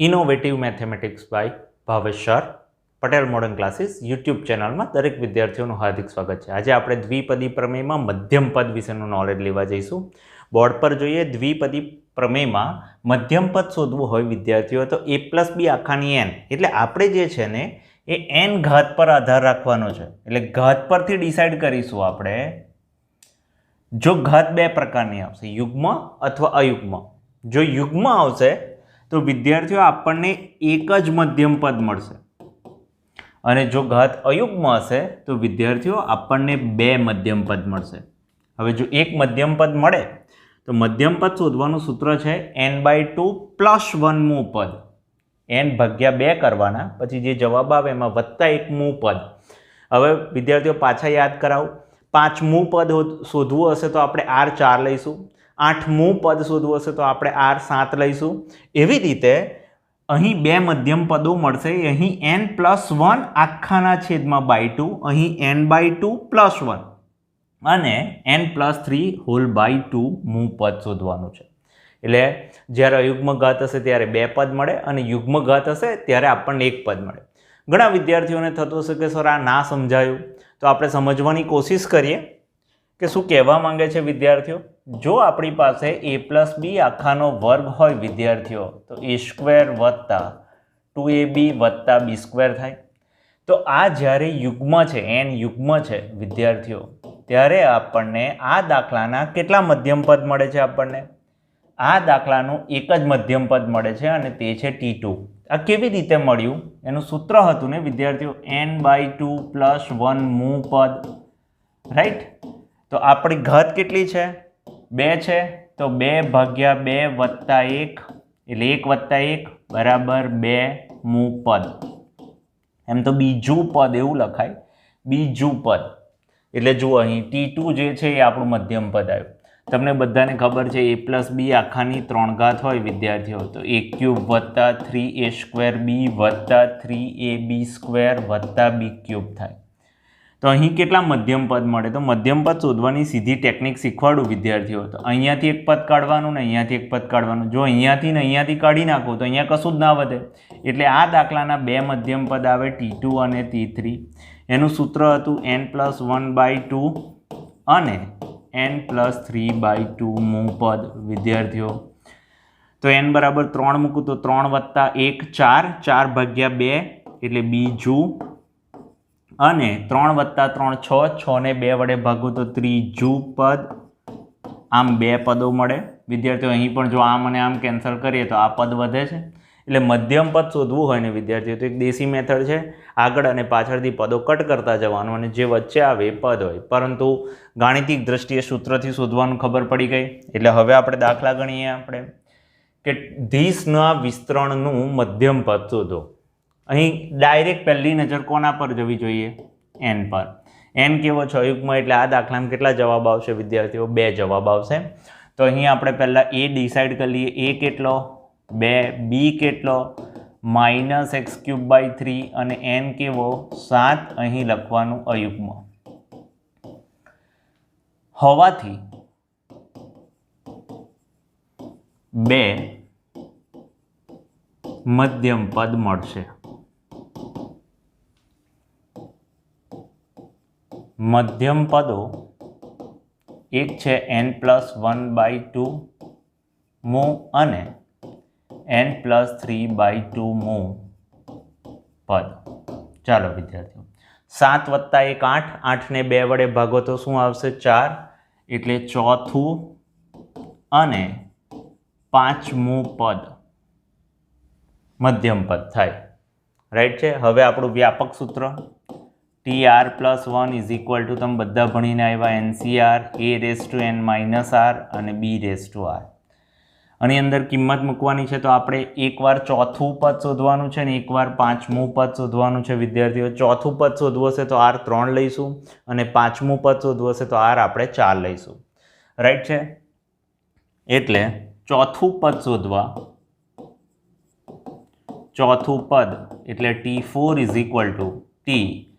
Innovative mathematics by Bhavesh Patel modern classes YouTube ચેનલમાં દરેક વિદ્યાર્થીઓનું હાર્દિક સ્વાગત છે. આજે આપણે દ્વિપદી પ્રમેયમાં મધ્યમ પદ વિશેનું નોલેજ લેવા જઈશું. બોર્ડ પર જોઈએ દ્વિપદી પ્રમેયમાં મધ્યમ પદ શોધવું હોય વિદ્યાર્થીઓ, તો એ પ્લસ બી આખાની એન એટલે આપણે જે છે ને, એ એન ઘાત પર આધાર રાખવાનો છે. એટલે ઘાત પરથી ડિસાઇડ કરીશું આપણે જો ઘાત બે પ્રકારની આવશે, યુગ્મ અથવા અયુગ્મ. જો યુગ્મ આવશે તો વિદ્યાર્થીઓ, આપણને એક જ મધ્યમ પદ મળશે. અને જો ઘાત અયુગ્મ હશે, તો વિદ્યાર્થીઓ, આપણને બે મધ્યમ પદ મળશે. હવે જો એક મધ્યમ પદ મળે, તો મધ્યમ પદ શોધવાનું સૂત્ર છે n by two plus one મૂ પદ. એન ભાગ્યા બે કરવાના, પછી જે જવાબ આવે એમાં વત્તા એક મૂ પદ. હવે વિદ્યાર્થીઓ, પાછા યાદ કરાવું. પાંચમું પદ શોધવું હશે તો આપણે આર ચાર લઈશું. આઠમું પદ શોધવું હશે તો આપણે આર સાત લઈશું. એવી રીતે અહીં બે મધ્યમ પદો મળશે. અહીં એન પ્લસ વન આખાના છેદમાં બાય ટુ અહીં n by two plus one અને n plus three whole by two મૂ પદ શોધવાનું છે. એટલે જ્યારે અયુગ્મ ઘાત હશે ત્યારે બે પદ મળે અને યુગ્મ ઘાત હશે ત્યારે આપણને એક પદ મળે. ઘણા વિદ્યાર્થીઓને થતું હશે કે સર આ ના સમજાયું. તો આપણે સમજવાની કોશિશ કરીએ કે શું કહેવા માંગે છે વિદ્યાર્થીઓ? જો આપણી પાસે એ પ્લસ બી આખાનો વર્ગ હોય વિદ્યાર્થીઓ, તો એ સ્ક્વેર વત્તા ટુ એ બી વત્તા બી સ્ક્વેર થાય. તો આ જ્યારે યુગ્મ છે એન યુગ્મ છે વિદ્યાર્થીઓ, ત્યારે આપણને આ દાખલાના કેટલા મધ્યમ પદ મળે છે આપણને? આ દાખલાનું એક જ મધ્યમ પદ મળે છે અને તે છે ટી ટુ આ કેવી રીતે મળ્યું? એનું સૂત્ર હતું ને વિદ્યાર્થીઓ? N by two plus one મૂ પદ. રાઈટ તો આપણી ઘાત કેટલી છે? બે છે, તો બે ભાગ્યા બે વત્તા એક, એટલે એક વત્તા એક બરાબર બે મું પદ. એમ તો બીજું પદ એવું લખાય. બીજું પદ. એટલે જુઓ અહીં ટી ટુ જે છે એ આપણું મધ્યમ પદ આવ્યું. તમને બધાને ખબર છે એ પ્લસ બી આખાની ત્રણ ઘાત હોય, વિદ્યાર્થીઓ, તો એ ક્યુબ વત્તા થ્રી એ સ્ક્વેર બી વત્તા થ્રી એ બી સ્ક્વેર વત્તા બી ક્યુબ થાય. તો અહીં કેટલા મધ્યમ પદ મળે? તો મધ્યમ પદ શોધવાની સીધી ટેકનિક શીખવાડું વિદ્યાર્થીઓ. તો અહીંયાથી એક પદ કાઢવાનું ને અહીંયાથી એક પદ કાઢવાનું. જો અહીંયાથી ને અહીંયાથી કાઢી નાખો, તો અહીંયા કશું જ ના વધે. એટલે આ દાખલાના બે મધ્યમ પદ આવે ટી અને ટી એનું સૂત્ર હતું n plus one by two અને n plus three by two મૂ પદ, વિદ્યાર્થીઓ. તો એન બરાબર ત્રણ મૂકું તો ત્રણ વત્તા એક ચાર. ચાર ભાગ્યા બે એટલે બીજું અને ત્રણ વત્તા ત્રણ છ છને બે વડે ભાગું તો ત્રીજું પદ આમ બે પદો મળે. વિદ્યાર્થીઓ, અહીં પણ જો આમ અને આમ કેન્સલ કરીએ તો આ પદ વધે છે. એટલે મધ્યમ પદ શોધવું હોય ને વિદ્યાર્થીઓ, તો એક દેશી મેથડ છે. આગળ અને પાછળથી પદો કટ કરતા જવાનું અને જે વચ્ચે આવે પદ હોય. પરંતુ ગાણિતિક દ્રષ્ટિએ સૂત્રથી શોધવાનું ખબર પડી ગઈ. એટલે હવે આપણે દાખલા ગણીએ આપણે. કે ધીસના વિસ્તરણનું મધ્યમ પદ શોધો. અહીં ડાયરેક્ટ પહેલી નજર કોના પર જવી જોઈએ? એન પર. એન કેવો છ અયુગ્મ? એટલે આ દાખલામાં કેટલા જવાબ આવશે? વિદ્યાર્થીઓ, બે જવાબ આવશે. તો અહીં આપણે પહેલાં એ ડિસાઇડ કરી લઈએ. એ કેટલો? બે. બી કેટલો? Minus x cube by three અને એન કેવો? સાત. અહીં લખવાનું અયુગ્મ. હોવાથી બે મધ્યમ પદ મળશે. મધ્યમ પદો એક છે n plus one by two મુ અને n plus three by two મુ પદ. ચાલો વિદ્યાર્થીઓ, સાત વત્તા એક આઠ, આઠને બે વડે ભાગો તો શું આવશે? ચાર. એટલે ચોથું અને પાંચમું પદ. મધ્યમ પદ થાય. રાઈટ છે? હવે આપણું વ્યાપક સૂત્ર T r plus one is equal to તમે બધા ભણીને આવ્યા n C r a raise to n minus r અને બી રેસ ટુ આર આની અંદર કિંમત મૂકવાની છે તો આપણે એકવાર ચોથું પદ શોધવાનું છે ને એકવાર પાંચમું પદ શોધવાનું છે, વિદ્યાર્થીઓ, ચોથું પદ શોધવું હશે તો આર ત્રણ લઈશું અને પાંચમું પદ શોધવું હશે તો આર આપણે ચાર લઈશું. રાઈટ છે? એટલે ચોથું પદ શોધવા. ચોથું પદ એટલે T four is equal to T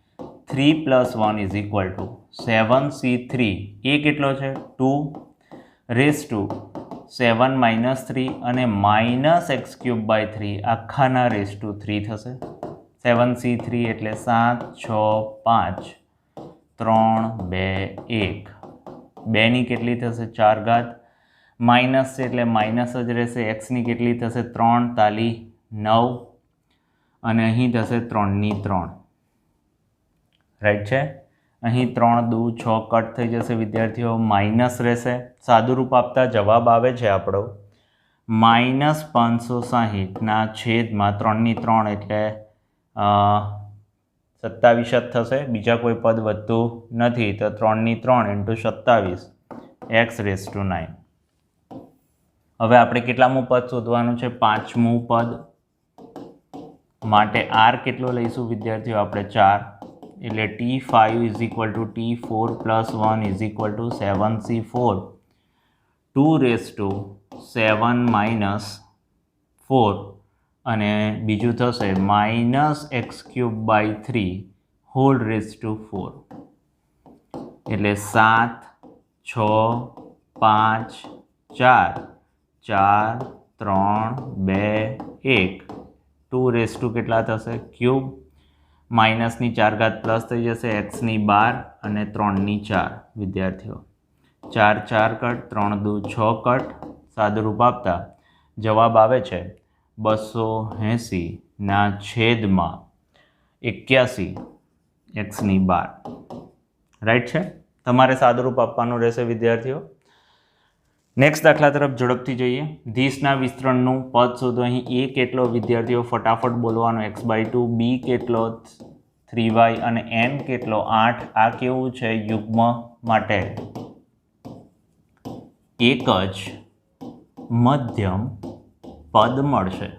three plus one is equal to seven C three a કેટલો છે? Two raise to seven minus three અને minus x cube by three આખાના raise to three થશે. સેવન સી થ્રી એટલે સાત, છ, પાંચ. ત્રણ, બે, એક. બેની કેટલી થશે? ચાર ઘાત. માઇનસ છે એટલે માઇનસ જ રહેશે. એક્સની કેટલી થશે? ત્રણ, તાલી નવ. અને અહીં થશે ત્રણની ત્રણ. રાઈટ છે? અહીં ત્રણ દુ, છ કટ થઈ જશે, વિદ્યાર્થીઓ. માઇનસ રહેશે. સાદુરૂપ આપતા જવાબ આવે છે આપણો. માઇનસ પાંચસો સાહીઠના છેદમાં ત્રણની ત્રણ એટલે સત્તાવીસ જ થશે. બીજા કોઈ પદ વધતું નથી તો ત્રણની ત્રણ ઇન્ટુ સત્તાવીસ. એક્સ રેસ ટુ નાઇન હવે આપણે કેટલામું પદ શોધવાનું છે? પાંચમું પદ. માટે આર કેટલો લઈશું વિદ્યાર્થીઓ? આપણે ચાર. એટલે T five is equal to T four plus one is equal to seven C four two raise to seven minus four અને બીજું થશે minus x cube by three whole raise to four એટલે સાત, છ, પાંચ, ચાર. ચાર, ત્રણ, બે, એક. ટુ રેસ ટુ કેટલા થશે? ક્યુબ માઇનસની ચાર ઘાત પ્લસ થઈ જશે, એક્સની બાર અને ત્રણની ચાર, વિદ્યાર્થીઓ. ચાર ચાર કટ, ત્રણ દુ છ કટ, સાદુરૂપ આપતા જવાબ આવે છે બસો એંસીના છેદમાં એક્યાસી, એક્સની બાર. રાઈટ છે? તમારે સાદુરૂપ આપવાનું રહેશે, વિદ્યાર્થીઓ? નેક્સ્ટ દાખલા તરફ ઝડપથી જઈએ. ધીસના વિસ્તરણનું પદ શોધો. અહીં એ કેટલો? વિદ્યાર્થીઓ ફટાફટ બોલવાનો. એક્સ બાય ટુ બી કેટલો? થ્રી વાય અને એન કેટલો? આઠ. આ કેવું છે યુગ્મ માટે? એક જ મધ્યમ પદ મળશે.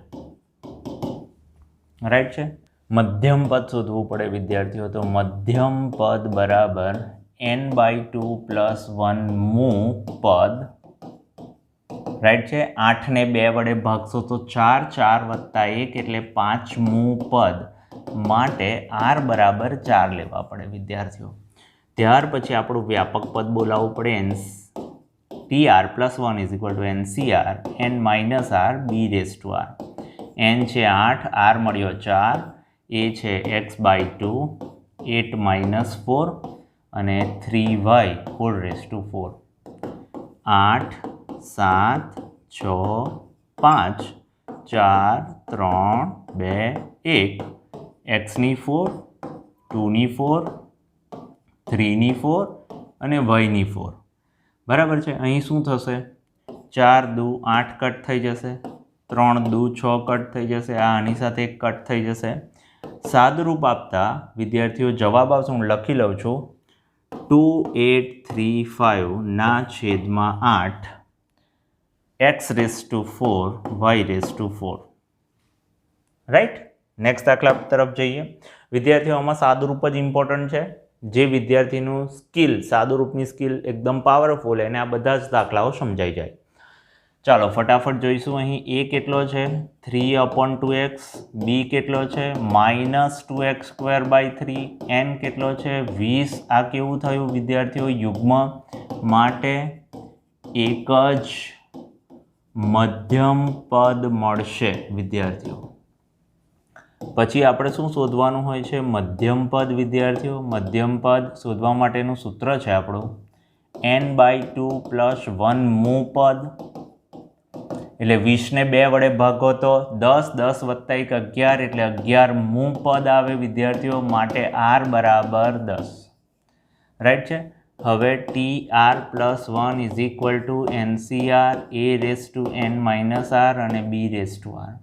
રાઈટ છે? મધ્યમ પદ શોધવું પડે વિદ્યાર્થીઓ. તો મધ્યમ પદ બરાબર n by two plus one મૂ પદ રાઈટ છે? આઠને બે વડે ભાગશો તો ચાર ચાર વત્તા એક એટલે પાંચમું પદ. માટે આર બરાબર ચાર લેવા પડે, વિદ્યાર્થીઓ. ત્યાર પછી આપણું વ્યાપક પદ બોલાવવું પડે N T R plus one is equal to N C R, N minus R, B raise to R. N છે આઠ, આર મળ્યો ચાર, એ છે x by two, at minus four, અને three Y, whole raise to four. આઠ સાત, છ, પાંચ, ચાર, ત્રણ, બે, એક. એક્સની ફોર, ટુની ફોર, થ્રીની ફોર અને વયની ફોર. બરાબર છે? અહીં શું થશે? ચાર, દુ, આઠ કટ થઈ જશે. ત્રણ, દુ, છ કટ થઈ જશે. આ આની સાથે કટ થઈ જશે. સાદરૂપ આપતા વિદ્યાર્થીઓ જવાબ આવશે હું લખી લઉં છું. ટુ, એટ, થ્રી ફાઇવના છેદમાં આઠ. X raise to four y raise to four right next દાખલા તરફ જઈએ. વિદ્યાર્થીઓમાં સાદુરૂપ જ ઇમ્પોર્ટન્ટ છે. જે વિદ્યાર્થીનું સ્કિલ સાદુરૂપની સ્કિલ એકદમ પાવરફુલ એને આ બધા જ દાખલાઓ સમજાઈ જાય. ચાલો, ફટાફટ જોઈશું અહીં એ કેટલો છે? Three upon two x b કેટલો છે? Minus two x square by three n કેટલો છે? વીસ. આ કેવું થયું વિદ્યાર્થીઓ, યુગ્મ માટે એક જ મધ્યમ પદ મળશે વિદ્યાર્થીઓ. પછી આપણે શું શોધવાનું હોય છે? મધ્યમ પદ વિદ્યાર્થીઓ, મધ્યમ પદ શોધવા માટેનું સૂત્ર છે આપણું n by two plus one મૂ પદ. એટલે વીસને બે વડે ભાગો તો દસ દસ વત્તા એક અગિયાર, એટલે અગિયાર મૂ પદ આવે વિદ્યાર્થીઓ માટે આર બરાબર દસ. રાઈટ છે? હવે T r plus one is equal to n C r a raise to n minus r અને બી રેસ ટુ આર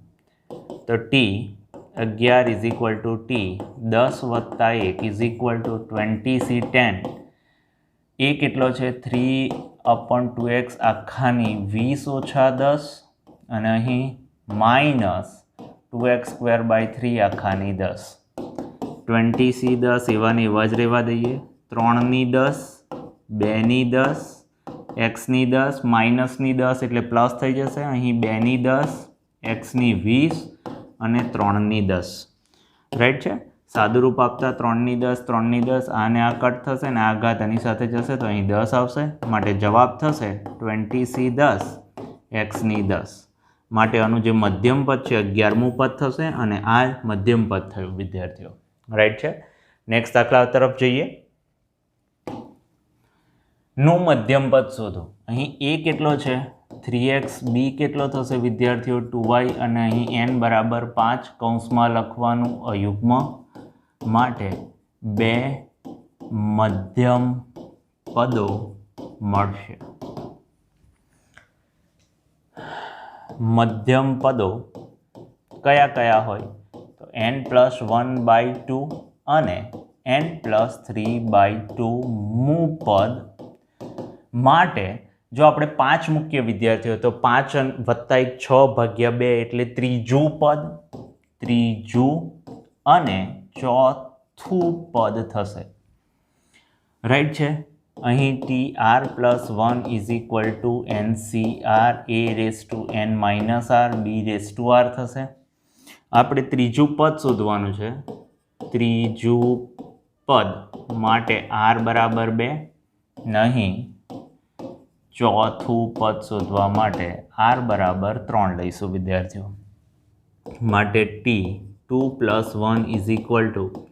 તો ટી અગિયાર ઇઝ ઇક્વલ ટુ ટી દસ વત્તા એક is equal to twenty C ten a કેટલો છે? Three upon two x આખાની વીસ ઓછા દસ અને અહીં minus two x square by three આખાની દસ. ટ્વેન્ટી સી દસ, એવાની એવા જ રહેવા દઈએ. ત્રણની દસ બેની દસ, એક્સની દસ, માઇનસની દસ એટલે પ્લસ થઈ જશે. અહીં બેની દસ, એક્સની વીસ અને ત્રણની દસ. રાઈટ છે? સાદુરૂપ આપતા ત્રણની દસ ત્રણની દસ, આને આ કટ થશે ને આ ઘાત એની સાથે જશે તો અહીં દસ આવશે. માટે જવાબ થશે ટ્વેન્ટી સી દસ, એક્સની દસ. માટે આનું જે મધ્યમ પદ છે અગિયારમું પદ થશે અને આ મધ્યમ પદ થયું, વિદ્યાર્થીઓ. રાઈટ છે? નેક્સ્ટ દાખલા તરફ જઈએ. નું મધ્યમ પદ શોધો. અહીં એ કેટલો છે? થ્રી એક્સ બી કેટલો થશે વિદ્યાર્થીઓ? ટુ વાય અને અહીં એન બરાબર પાંચ કૌંસમાં લખવાનું અયુગ્મ માટે બે મધ્યમ પદો મળશે. મધ્યમ પદો કયા કયા હોય? તો n plus one by two અને n plus three by two મૂ પદ માટે જો આપણે પાંચ મુખ્ય વિદ્યાર્થીઓ, તો પાંચ વત્તા એક છ ભાગ્યા બે એટલે ત્રીજું પદ, ત્રીજું અને ચોથું પદ થશે. રાઈટ છે? અહીં T r plus one is equal to n C r a raise to n minus r b raise to r થશે. આપણે ત્રીજું પદ શોધવાનું છે. ત્રીજું પદ માટે આર બરાબર બે, નહીં. ચોથું પદ શોધવા માટે આર બરાબર ત્રણ લઈશું વિદ્યાર્થીઓ. માટે T two plus one is equal to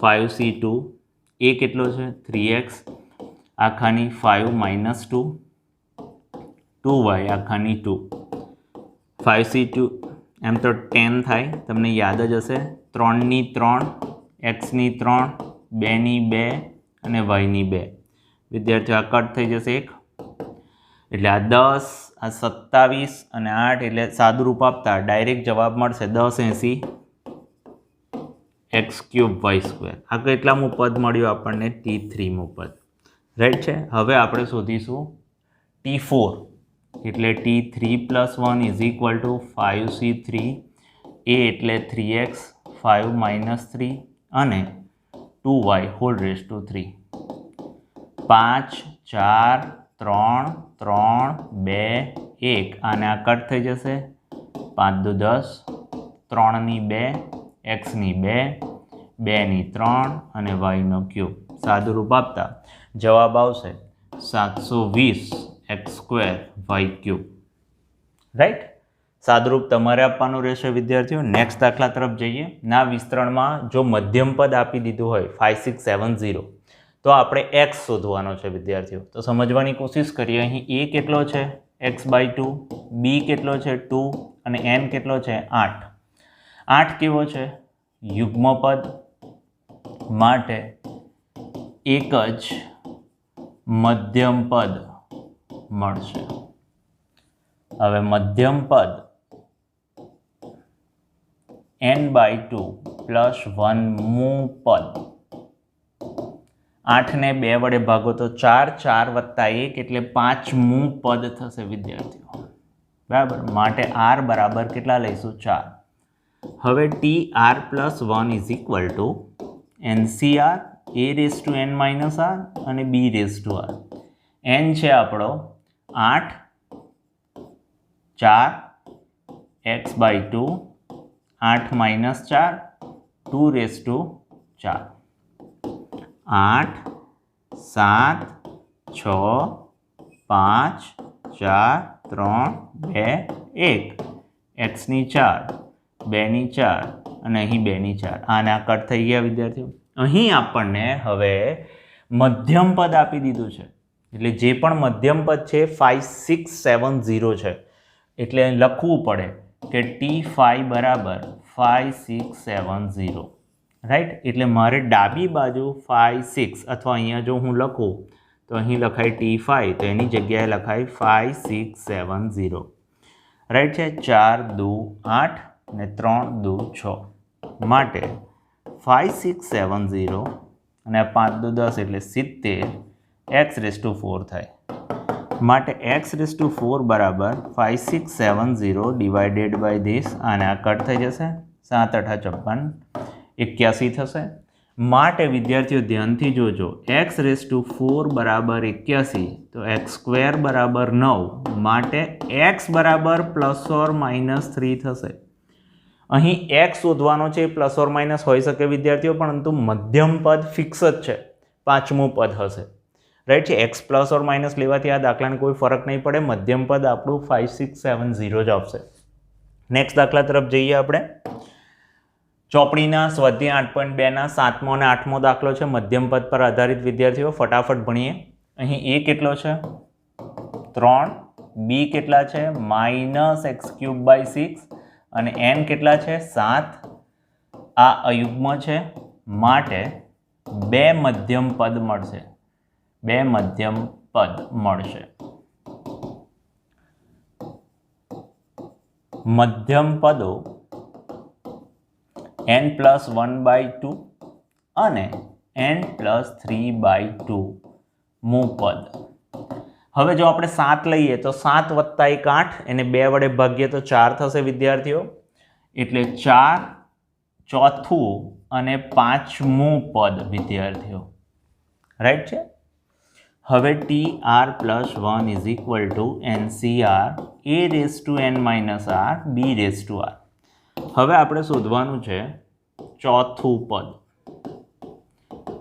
five C two. A કેટલો છે? Three x. આખાની five minus two. Two y આખાની two. Five C two. એમ તો ટેન થાય. તમને યાદ જ હશે. ત્રણની ત્રણ, એક્સની ત્રણ, બેની બે અને વાયની બે. વિદ્યાર્થીઓ, આ કટ થઈ જશે એક. એટલે આ દસ, આ સત્તાવીસ અને આઠ એટલે સાદુરૂપ આપતા ડાયરેક્ટ જવાબ મળશે દસ એંસી એક્સ ક્યુબ વાય સ્ક્વેર. આ કેટલામું પદ મળ્યું આપણને? ટી થ્રીમું પદ. રાઈટ છે? હવે આપણે શોધીશું ટી ફોર. એટલે T three plus one is equal to five C three. A એટલે three x five minus three અને two y whole raise to three. પાંચ, ચાર, ત્રણ ત્રણ, બે, એક. આને આ કટ થઈ જશે. પાંચ દુ દસ. ત્રણની બે, એક્સની બે, બેની ત્રણ અને વાયનો ક્યુબ. સાદુરૂપ આપતા જવાબ આવશે સાતસો વીસ x square y cube. Right? સાદુરૂપ તમારે આપવાનું રહેશે, વિદ્યાર્થીઓ. નેક્સ્ટ દાખલા તરફ જઈએ. ના વિસ્તરણમાં જો મધ્યમ પદ આપી દીધું હોય ફાઇવ સિક્સ સેવન ઝીરો તો આપણે એક્સ શોધવાનો છે, વિદ્યાર્થીઓ. તો સમજવાની કોશિશ કરીએ, અહીં એ કેટલો છે? એક્સ બાય ટુ બી કેટલો છે? ટુ અને એન કેટલો છે? આઠ. આઠ કેવો છે? યુગ્મપદ માટે એક જ મધ્યમ પદ મળશે. હવે મધ્યમ પદ n by two plus one મૂ પદ આઠને બે વડે ભાગો તો ચાર ચાર વત્તા એક એટલે પાંચમું પદ થશે વિદ્યાર્થીઓ. બરાબર? માટે આર બરાબર કેટલા લઈશું? ચાર. હવે T r plus one is equal to n C r a raise to n minus r અને b raise to r. N છે આપણો આઠ, ચાર, એક્સ બાય ટુ, આઠ માઇનસ ચાર, ટુ રેસ ટુ ચાર. આઠ, સાત, છ, પાંચ, ચાર, ત્રણ, બે, એક. એક્સની ચાર બેની ચાર અને અહીં બેની ચાર. આને આ કટ થઈ ગયા, વિદ્યાર્થીઓ. અહીં આપણને હવે મધ્યમ પદ આપી દીધું છે. એટલે જે પણ મધ્યમ પદ છે ફાઇવ સિક્સ સેવન ઝીરો છે. એટલે લખવું પડે કે ટી ફાઇવ બરાબર five six seven zero right? એટલે મારે ડાબી બાજુ ફાઇવ સિક્સ, અથવા અહીંયા જો હું લખું, તો અહીં લખાય ટી ફાઇવ તો એની જગ્યાએ લખાય five six seven zero. Right છે? ચાર, દુ, આઠ ને ત્રણ, દુ, છ. માટે ફાઇવ સિક્સ સેવન ઝીરો અને પાંચ, દુ, દસ એટલે સિત્તેર, એક્સ રેસ ટુ ફોર થાય. માટે એક્સ રેસ ટુ ફોર બરાબર five six seven zero divided by this અને આ કટ થઈ જશે. સાત, અઠા, છપ્પન. એક્યાસી થશે. માટે વિદ્યાર્થીઓ ધ્યાનથી જોજો એક્સ રેસ ટુ ફોર બરાબર એક્યાસી, તો એક્સ સ્ક્વેર બરાબર નવ, માટે એક્સ બરાબર પ્લસ ઓર માઇનસ થ્રી થશે. અહીં એક્સ શોધવાનો છે પ્લસ ઓર માઇનસ હોઈ શકે વિદ્યાર્થીઓ, પરંતુ મધ્યમ પદ ફિક્સ જ છે, પાંચમું પદ હશે. રાઈટ છે? એક્સ પ્લસ ઓર માઇનસ લેવાથી આ દાખલાને કોઈ ફરક નહીં પડે, મધ્યમ પદ આપણું ફાઇવ સિક્સ સેવન ઝીરો જ આવશે નેક્સ્ટ દાખલા તરફ જઈએ આપણે. ચોપડીના સ્વાધ્યાય આઠ પોઈન્ટ બેના સાતમો અને આઠમો દાખલો છે. મધ્યમ પદ પર આધારિત વિદ્યાર્થીઓ, ફટાફટ ભણીએ. અહીં એ કેટલો છે? ત્રણ. બી કેટલા છે? Minus x cube by six. અને એન કેટલા છે? સાત. આ અયુગ્મ છે. માટે બે મધ્યમ પદ મળશે. બે મધ્યમ પદ મળશે. મધ્યમ પદો n plus one by two અને n plus three by two મૂ પદ હવે જો આપણે સાત લઈએ તો સાત વત્તા એક આઠ, એને બે વડે ભાગીએ તો ચાર થશે વિદ્યાર્થીઓ. એટલે ચાર ચોથું અને પાંચમું પદ વિદ્યાર્થીઓ. રાઈટ છે? હવે T r plus one is equal to n C r a raise to n minus r b raise to r હવે આપણે શોધવાનું છે ચોથું પદ.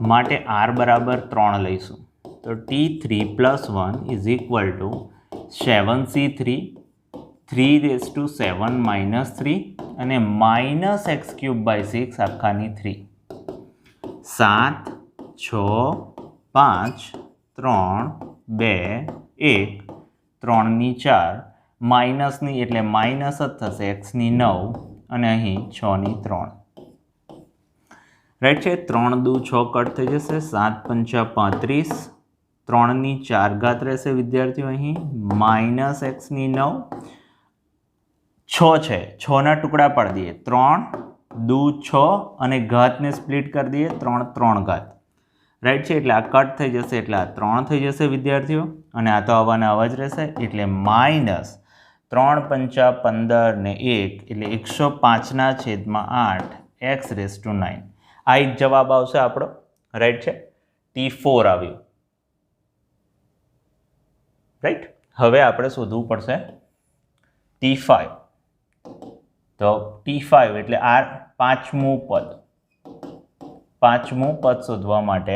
માટે આર બરાબર ત્રણ લઈશું. તો T three plus one is equal to seven C three. Three raise to seven minus three અને minus x cube by six આખાની three. સાત, છ, પાંચ, ત્રણ, બે, એક, ત્રણની ચાર. માઇનસની એટલે માઇનસ જ થશે, એક્સની નવ. અને અહીં છની ત્રણ. રાઈટ છે? ત્રણ દુ છ કટ થઈ જશે. સાત પંચા પાંત્રીસ. ત્રણની ચાર ઘાત રહેશે વિદ્યાર્થીઓ અહીં. માઇનસ એક્સની નવ. છ છે. છના ટુકડા પાડી દઈએ. ત્રણ, દુ છ અને ઘાતને સ્પ્લિટ કરી દઈએ. ત્રણ ત્રણ ઘાત. રાઈટ છે? એટલે આ કટ થઈ જશે. એટલે આ ત્રણ થઈ જશે વિદ્યાર્થીઓ. અને આ તો આવવાના આવા જ રહેશે. એટલે માઇનસ ત્રણ પંચા પંદર ને એક એટલે એકસો પાંચના છેદમાં આઠ એક્સ રેસ ટુ નાઇન આ એક જવાબ આવશે આપણો. રાઈટ છે? ટી ફોર આવ્યું. રાઈટ હવે આપણે શોધવું પડશે ટી ફાઇવ તો ટી ફાઇવ એટલે આ પાંચમું પદ. પાંચમું પદ શોધવા માટે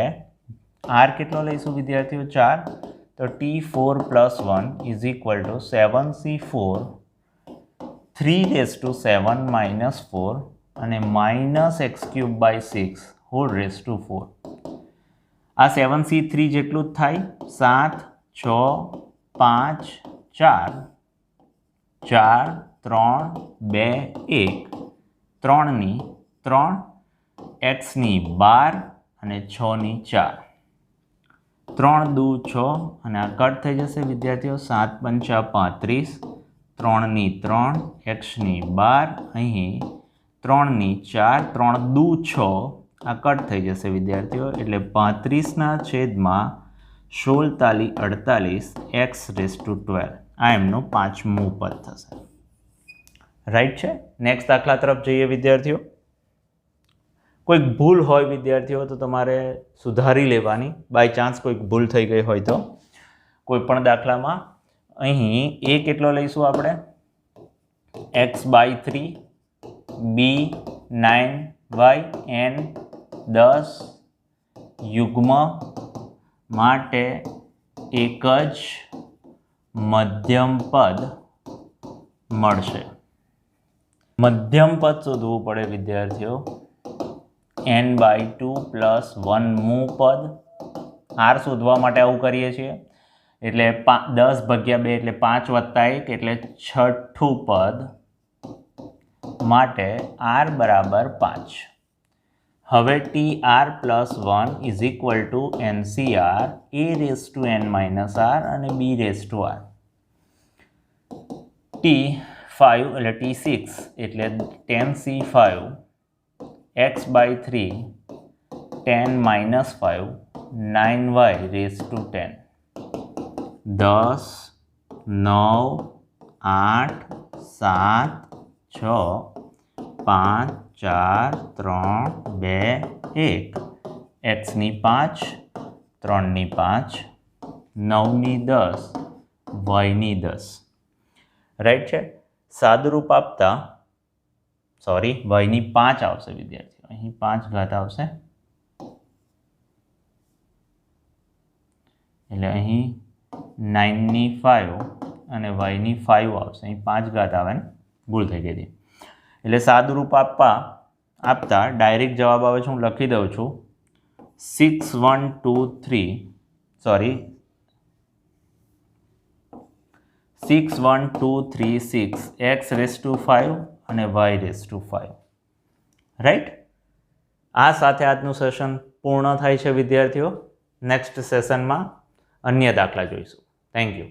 આર કેટલો લઈશું વિદ્યાર્થીઓ? ચાર. તો T four plus one is equal to seven C four three raise to seven minus four અને minus x cube by six whole raise to four આ સેવન સી થ્રી જેટલું જ થાય, સાત, છ, પાંચ, ચાર ચાર, ત્રણ, બે, એક, ત્રણની ત્રણ એક્સની બાર અને છની ચાર. ત્રણ દુ છ અને આ કટ થઈ જશે વિદ્યાર્થીઓ, સાત પંચા પાંત્રીસ, ત્રણની ત્રણ, એક્સની બાર, અહીં ત્રણની ચાર, ત્રણ દુ છ, આ કટ થઈ જશે વિદ્યાર્થીઓ. એટલે પાંત્રીસના છેદમાં સોળ તાલી અડતાલીસ એક્સ રેસ ટુ ટ્વેલ્વ. આ એમનું પાંચમું પદ થશે. રાઈટ છે? નેક્સ્ટ દાખલા તરફ જઈએ વિદ્યાર્થીઓ. કોઈક ભૂલ હોય વિદ્યાર્થીઓ, તો તમારે સુધારી લેવાની. બાય ચાન્સ કોઈક ભૂલ થઈ ગઈ હોય તો. કોઈ પણ દાખલામાં. અહીં એ કેટલો લઈશું આપણે? X by three b nine y n દસ યુગ્મ માટે એક જ મધ્યમ પદ મળશે. મધ્યમ પદ શોધવું પડે વિદ્યાર્થીઓ. N by two plus one મૂ પદ આર શોધવા માટે આવું કરીએ છીએ. એટલે પા, દસ ભાગ્યા બે એટલે પાંચ વત્તા એક એટલે છઠ્ઠું પદ માટે આર બરાબર પાંચ. હવે T r plus one is equal to n C r a raise to n minus r અને b raise to r T five એટલે ટી સિક્સ એટલે ten C five x by three ten minus five nine y raise to ten દસ નવ આઠ સાત છ પાંચ ચાર ત્રણ બે એક એક્સની પાંચ ત્રણની પાંચ નવની દસ વાયની દસ રાઈટ છે સાદુરૂપ આપતા સોરી વાયની પાંચ આવશે વિદ્યાર્થીઓ. અહીં પાંચ ઘાત આવશે. એટલે અહીં નાઇનની ફાઇવ અને વાયની ફાઇવ આવશે. અહીં પાંચ ઘાત આવે ને, ભૂલ થઈ ગઈ હતી. એટલે સાદુરૂપ આપવા આપતા ડાયરેક્ટ જવાબ આવે છે, હું લખી દઉં છું. Six one two three sorry six one two three six x raise to five અને y raise to five right આ સાથે આજનું સેશન પૂર્ણ થાય છે, વિદ્યાર્થીઓ. નેક્સ્ટ સેશનમાં અન્ય દાખલા જોઈશું. Thank you